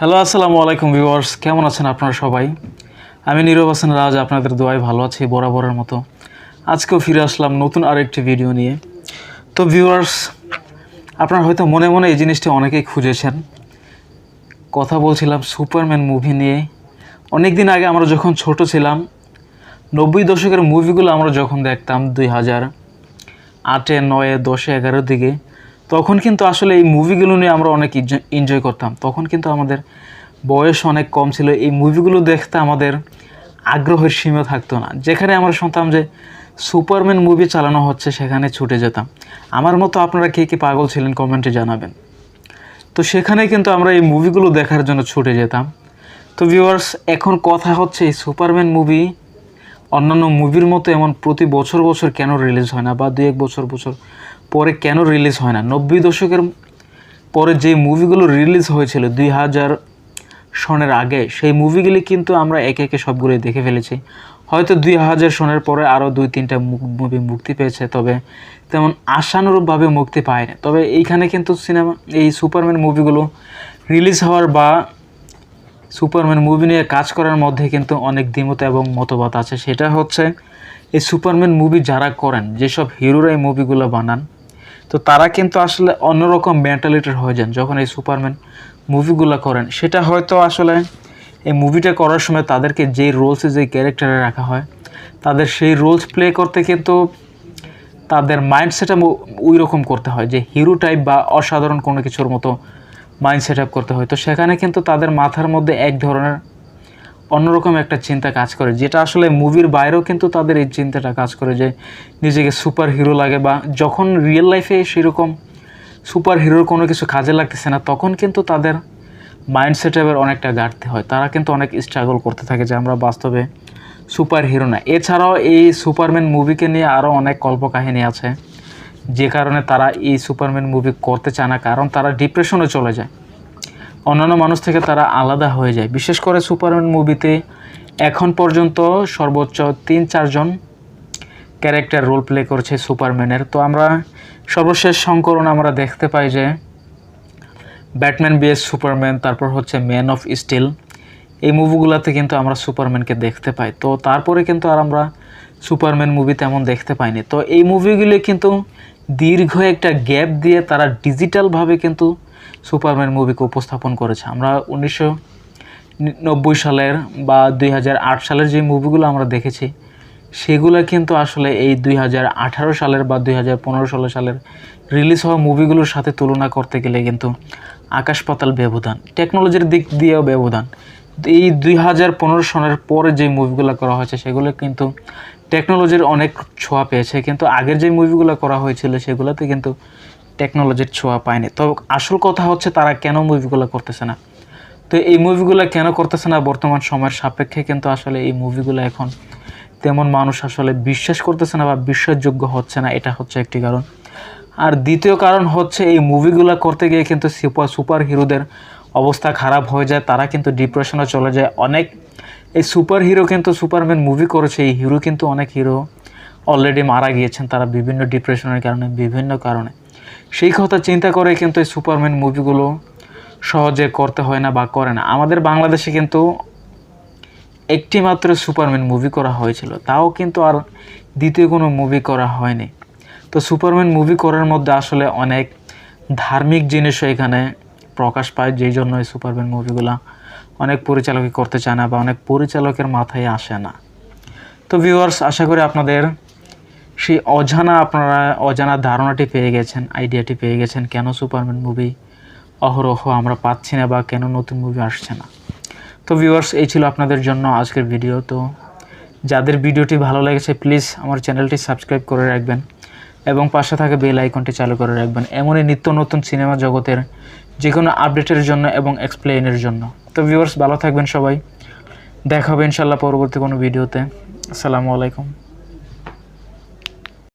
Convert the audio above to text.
Hello, আসসালামু আলাইকুম viewers. কেমন আছেন আপনারা সবাই? আমি নীরব হাসান রাজ আপনাদের দোয়ায় ভালো আছি, বরাবরের মতো। আজকেও ফিরে আসলাম নতুন আরেকটি ভিডিও নিয়ে। তো ভিউয়ার্স, আপনারা হয়তো মনে মনে এই জিনিসটি অনেকেই খুঁজেছেন। কথা বলছিলাম সুপারম্যান মুভি নিয়ে। অনেক দিন আগে আমরা যখন ছোট ছিলাম, নব্বই দশকের মুভিগুলো আমরা যখন দেখতাম দুই হাজার আটে, নয়ে, দশে, এগারোর দিকে তখন কিন্তু আসলে এই মুভিগুলো নিয়ে আমরা অনেক এনজয় করতাম। তখন কিন্তু আমাদের বয়স অনেক কম ছিল। এই মুভিগুলো দেখতে আমাদের আগ্রহের সীমা থাকতো না। যেখানে আমরা শুনতাম যে সুপারম্যান মুভি চালানো হচ্ছে, সেখানে ছুটে যেতাম। আমার মতো আপনারা কে কে পাগল ছিলেন কমেন্টে জানাবেন। তো সেখানে কিন্তু আমরা এই মুভিগুলো দেখার জন্য ছুটে যেতাম। তো ভিউয়ার্স এখন কথা হচ্ছে এই সুপারম্যান মুভি অন্যান্য মুভির মতো এমন প্রতি বছর বছর কেন রিলিজ হয় না? বা দু এক বছর বছর পরে কেন রিলিজ হয় না? নব্বই দশকের পরে যে মুভিগুলো রিলিজ হয়েছিল, দুই হাজার সনের আগে, সেই মুভিগুলি কিন্তু আমরা একে একে সবগুলোই দেখে ফেলেছি। হয়তো দুই হাজার সনের পরে আরও দুই, তিনটা মুভি মুক্তি পেয়েছে, তবে তেমন আশানুরূপভাবে মুক্তি পায়নি। তবে এইখানে কিন্তু সিনেমা এই সুপারম্যান মুভিগুলো রিলিজ হওয়ার বা সুপারম্যান মুভি নিয়ে কাজ করার মধ্যে কিন্তু অনেক দ্বিমত এবং মতবাদ আছে। সেটা হচ্ছে, এই সুপারম্যান মুভি যারা করেন, যেসব হিরোরা এই মুভিগুলো বানান তো তারা কিন্তু আসলে অন্যরকম মেন্টালিটির হয়ে যান যখন এই সুপারম্যান মুভিগুলো করেন। সেটা হয়তো আসলে এই মুভিটা করার সময় তাদেরকে যেই রোলসে যেই ক্যারেক্টারে রাখা হয়, তাদের সেই রোলস প্লে করতে কিন্তু তাদের মাইন্ড সেট ওই রকম করতে হয় যে হিরো টাইপ বা অসাধারণ কোনো কিছুর মতো মাইন্ড সেট আপ করতে হয়। তো সেখানে কিন্তু তাদের মাথার মধ্যে এক ধরনের অন্যরকম একটা চিন্তা কাজ করে, যেটা আসলে মুভির বাইরেও কিন্তু তাদের এই চিন্তাটা কাজ করে যে নিজেকে সুপার হিরো লাগে বা যখন রিয়েল লাইফে সেরকম সুপার হিরোর কোনো কিছু কাজে লাগতেছে না, তখন কিন্তু তাদের মাইন্ড সেট আপের অনেকটা ঘাটতি হয়। তারা কিন্তু অনেক স্ট্রাগল করতে থাকে যে আমরা বাস্তবে সুপার হিরো না। এছাড়াও এই সুপারম্যান মুভিকে নিয়ে আরও অনেক কল্পকাহিনী আছে, যে কারণে তারা এই সুপারম্যান মুভি করতে চায় না, কারণ তারা ডিপ্রেশনে চলে যায়। অন্যান্য মানুষ থেকে তারা আলাদা হয়ে যায়। বিশেষ করে সুপারম্যান মুভিতে এখন পর্যন্ত সর্বোচ্চ তিন চারজন ক্যারেক্টার রোল প্লে করছে সুপারম্যানের। তো আমরা সর্বশেষ সংকরণ আমরা দেখতে পাই যে ব্যাটম্যান বিএস সুপারম্যান, তারপর হচ্ছে ম্যান অফ স্টিল। এই মুভিগুলোতে কিন্তু আমরা সুপারম্যানকে দেখতে পাই। তো তারপরে কিন্তু আর আমরা সুপারম্যান মুভি তেমন দেখতে পাইনি। তো এই মুভিগুলি কিন্তু দীর্ঘ একটা গ্যাপ দিয়ে তারা ডিজিটালভাবে কিন্তু সুপারম্যান মুভিকে উপস্থাপন করেছে। আমরা উনিশশো নব্বই সালের বা দুই হাজার আট সালের যে মুভিগুলো আমরা দেখেছি, সেগুলো কিন্তু আসলে এই দুই হাজার আঠারো সালের বা দুই সালের সালের রিলিজ হওয়া মুভিগুলোর সাথে তুলনা করতে গেলে কিন্তু আকাশ পাতাল ব্যবধান টেকনোলজির দিক দিয়েও ব্যবধান। এই দুই হাজার পনেরো সনের পরে যে মুভিগুলো করা হয়েছে, সেগুলো কিন্তু টেকনোলজির অনেক ছোঁয়া পেয়েছে। কিন্তু আগের যে মুভিগুলো করা হয়েছিল, সেগুলোতে কিন্তু টেকনোলজির ছোঁয়া পায়নি। তো আসল কথা হচ্ছে তারা কেন মুভিগুলো করতেছে না? তো এই মুভিগুলো কেন করতেছে না বর্তমান সময়ের সাপেক্ষে কিন্তু আসলে এই মুভিগুলো এখন তেমন মানুষ আসলে বিশ্বাস করতেছে না বা বিশ্বাসযোগ্য হচ্ছে না, এটা হচ্ছে একটি কারণ। আর দ্বিতীয় কারণ হচ্ছে এই মুভিগুলো করতে গিয়ে কিন্তু সুপার সুপার হিরোদের অবস্থা খারাপ হয়ে যায়, তারা কিন্তু ডিপ্রেশনে চলে যায়। অনেক এই সুপার হিরো কিন্তু সুপারম্যান মুভি করেছে, এই হিরো কিন্তু অনেক হিরো অলরেডি মারা গিয়েছেন, তারা বিভিন্ন ডিপ্রেশনের কারণে, বিভিন্ন কারণে। সেই কথা চিন্তা করে কিন্তু এই সুপারম্যান মুভিগুলো সহজে করতে হয় না বা করে না। আমাদের বাংলাদেশে কিন্তু একটি মাত্র সুপারম্যান মুভি করা হয়েছিল। তাও কিন্তু আর দ্বিতীয় কোনো মুভি করা হয়নি। তো সুপারম্যান মুভি করার মধ্যে আসলে অনেক ধার্মিক জিনিসও এখানে প্রকাশ পায়, যেই জন্য এই সুপারম্যান মুভিগুলো অনেক পরিচালকই করতে চায় না বা অনেক পরিচালকের মাথায় আসে না। তো ভিউয়ার্স আশা করি আপনাদের সেই অজানা আপনারা, অজানা ধারণাটি পেয়ে গেছেন আইডিয়াটি পেয়ে গেছেন, কেন সুপারম্যান মুভি অহরহ আমরা পাচ্ছি না বা কেন নতুন মুভি আসছে না। তো ভিউয়ার্স এই ছিল আপনাদের জন্য আজকের ভিডিও তো যাদের ভিডিওটি ভালো লেগেছে প্লিজ আমার চ্যানেলটি সাবস্ক্রাইব করে রাখবেন এবং পাশে থাকা বেল আইকনটি চালু করে রাখবেন। এমনই নিত্য নতুন সিনেমা জগতের যে কোনো আপডেটের জন্য এবং এক্সপ্লেইনের জন্য। তো ভিউয়ার্স ভালো থাকবেন সবাই। দেখা হবে ইনশাল্লাহ পরবর্তী কোনো ভিডিওতে আসসালামু আলাইকুম।